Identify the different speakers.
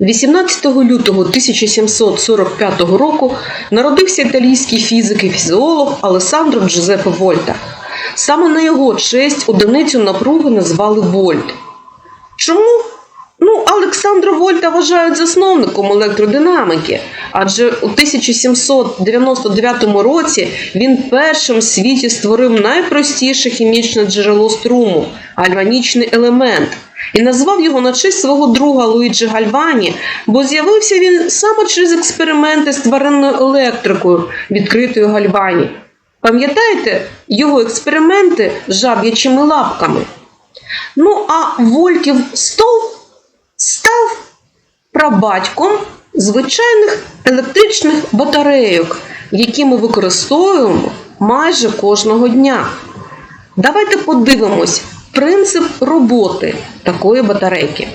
Speaker 1: 18 лютого 1745 року народився італійський фізик і фізіолог Алесандро Джузеппе Вольта. Саме на його честь одиницю напруги назвали вольт. Чому? Ну, Олександра Вольта вважають засновником електродинаміки, адже у 1799 році він першим в світі створив найпростіше хімічне джерело струму гальванічний елемент, і назвав його на честь свого друга Луїджі Гальвані, бо з'явився він саме через експерименти з тваринною електрикою відкритою Гальвані. Пам'ятаєте його експерименти з жаб'ячими лапками? Ну, а Вольтів стовп став прабатьком звичайних електричних батарейок, які ми використовуємо майже кожного дня. Давайте подивимось принцип роботи такої батарейки.